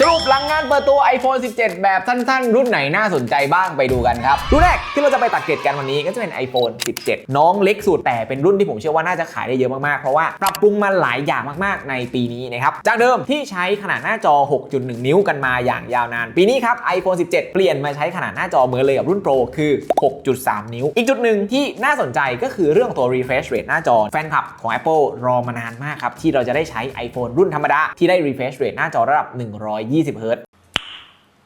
สรุปหลังงานเปิดตัว iPhone 17 แบบสั้นๆ รุ่นไหนน่าสนใจบ้างไปดูกันครับ รุ่นแรกที่เราจะไปตัดเกรดกันวันนี้ก็จะเป็น iPhone 17 น้องเล็กสุดแต่เป็นรุ่นที่ผมเชื่อว่าน่าจะขายได้เยอะมากๆ เพราะว่าปรับปรุงมาหลายอย่างมากๆ ในปีนี้นะครับ จากเดิมที่ใช้ขนาดหน้าจอ 6.1 นิ้วกันมาอย่างยาวนาน ปีนี้ครับ iPhone 17 เปลี่ยนมาใช้ขนาดหน้าจอเหมือนเลยกับรุ่น Pro คือ 6.3 นิ้ว อีกจุดหนึ่งที่น่าสนใจก็คือเรื่องตัว refresh rate หน้าจอแฟนคลับของ Apple รอมานานมากครับที่เราจะได้ใช้ iPhone รุ่นธรรมดาที่ได้ refresh rate หน้าจอระดับ20 เฮิร์ต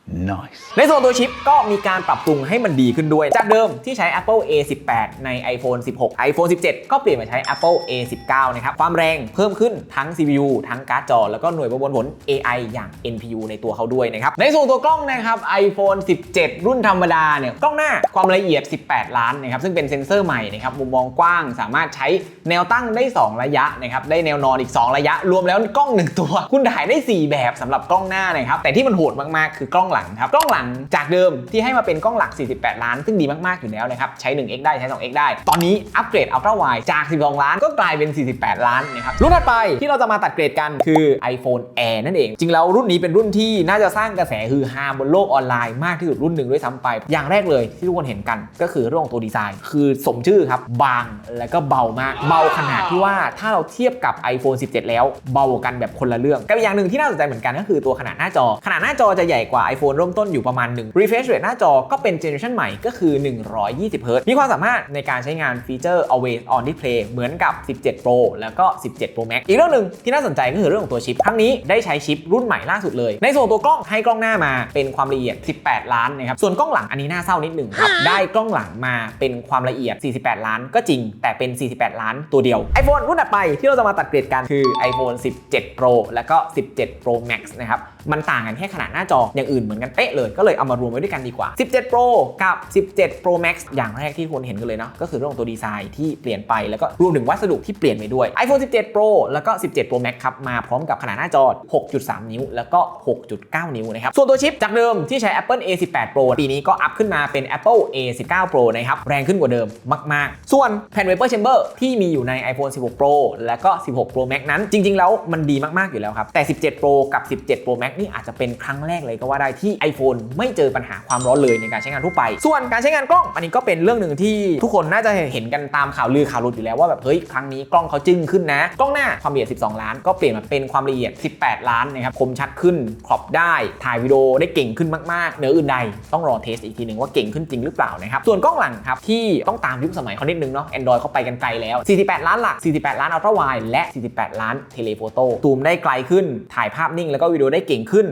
Nice. ในส่วนตัวชิปก็มีการปรับปรุงให้มันดีขึ้นด้วย จากเดิมที่ใช้ Apple A18 ใน iPhone 16 iPhone 17 ก็เปลี่ยนมาใช้ Apple A19 นะครับ ความแรงเพิ่มขึ้นทั้ง CPU ทั้งการ์ดจอ แล้วก็หน่วยประมวลผล AI อย่าง NPU ในตัวเขาด้วยนะครับ ในส่วนตัวกล้องนะครับ iPhone 17 รุ่นธรรมดาเนี่ยกล้องหน้าความละเอียด 18 ล้านนะครับซึ่งเป็นเซ็นเซอร์ใหม่นะครับมุมมองกว้างสามารถใช้แนวตั้งได้ 2 ระยะนะครับได้แนวนอนอีก 2 ระยะ รวมแล้วกล้อง 1 ตัว คุณถ่ายได้ 4 แบบสำหรับกล้องหน้านะครับแต่ที่มันโหดมากๆคือกล้องหลังครับกล้องหลังจากเดิมที่ให้มาเป็นกล้องหลัก 48 ล้าน ซึ่งดีมากๆอยู่แล้วนะครับใช้ 1x ได้ใช้ 2x ได้ ตอนนี้อัปเกรด Ultra Wide จาก 12 ล้านก็กลายเป็น 48 ล้านนะครับรุ่นถัดไปที่เราจะมาตัดเกรดกันคือ iPhone Air นั่นเอง จริงแล้วรุ่นนี้เป็นรุ่นที่น่าจะสร้างกระแสฮือฮาบนโลกออนไลน์มากที่สุดรุ่นหนึ่งด้วยซ้ำไปอย่างแรกเลยที่ทุกคนเห็นกันก็คือเรื่องของตัวดีไซน์ คือสมชื่อครับบางและก็เบามากเบาขนาดที่ว่าถ้าเราเทียบกับ iPhone 17 แล้วเบากันแบบคนละเรื่องกับอีกอย่างหนึ่งที่น่าสนใจเหมือนกันก็คือตัวขนาดหน้าจอ ขนาดหน้าจอจะใหญ่กว่า iPhone เริ่มต้นอยู่ประมาณหนึ่ง refresh rate หน้าจอก็เป็นเจเนอเรชันใหม่ก็คือ 120 Hz มีความสามารถในการใช้งานฟีเจอร์ always on display เหมือนกับ 17 Pro แล้วก็ 17 Pro Max อีกเรื่องหนึ่งที่น่าสนใจก็คือเรื่องของตัวชิป ครั้งนี้ได้ใช้ชิปรุ่นใหม่ล่าสุดเลย ในส่วนตัวกล้องให้กล้องหน้ามาเป็นความละเอียด 18 ล้านนะครับ ส่วนกล้องหลังอันนี้น่าเศร้านิดหนึ่งครับ ได้กล้องหลังมาเป็นความละเอียด 48 ล้านก็จริง แต่เป็น 48 ล้านตัวเดียว iPhone รุ่นถัดไปที่เราจะมาตัดเกรดกันคือ iPhone 17 Pro แล้วก็ 17 Pro Max นะครับ มันต่างกันแค่ขนาดหน้าจอ อย่างอื่นเหมือนกันเป๊ะเลยก็เลยเอามารวมไว้ด้วยกันดีกว่า 17 Pro กับ 17 Pro Max อย่างแรกที่คนเห็นกันเลยเนาะก็คือเรื่องของตัวดีไซน์ที่เปลี่ยนไปแล้วก็รวมถึงวัสดุที่เปลี่ยนไปด้วย iPhone 17 Pro แล้วก็ 17 Pro Max ครับมาพร้อมกับขนาดหน้าจอ 6.3 นิ้ว แล้วก็ 6.9 นิ้วนะครับส่วนตัวชิปจากเดิมที่ใช้ Apple A18 Pro ปีนี้ก็อัพขึ้นมาเป็น Apple A19 Pro นะครับแรงขึ้นกว่าเดิมมาก ๆ ส่วนแผ่น Vapor Chamber ที่มีอยู่ใน iPhone 16 Pro แล้วก็ 16 Pro Max นั้น จริง ๆ แล้วมันดีมาก ๆ อยู่แล้วครับแต่ 17 Pro กับ 17 Pro Max นี่อาจจะเป็นครั้งแรกเลยก็ว่าได้ที่ iPhone ไม่เจอปัญหาความร้อนเลยในการใช้งานทั่วไป ส่วนการใช้งานกล้อง อันนี้ก็เป็นเรื่องหนึ่งที่ทุกคนน่าจะเห็นกันตามข่าวลือข่าวลุดอยู่แล้วว่าแบบเฮ้ยครั้งนี้กล้องเขาจึ้งขึ้นนะ กล้องหน้าความละเอียด 12 ล้าน ก็เปลี่ยนมาเป็นความละเอียด 18 ล้านนะครับคมชัดขึ้นครอปได้ถ่ายวิดีโอได้เก่งขึ้นมากๆเหนืออื่นใดต้องรอเทสอีกทีหนึ่งว่าเก่งขึ้นจริงหรือเปล่านะครับส่วนกล้องหลังครับที่ต้องตามยุคสมัยเขานิดนึงเนาะ Android เขาไปกันไกลแล้ว 48 ล้านหลัก 48 ล้าน Ultra Wide และ 48 ล้านเทเลโฟโต้ซูมได้ไกลขึ้นถ่ายภาพนิ่งแล้วก็วิดีโอได้เก่งขึ้น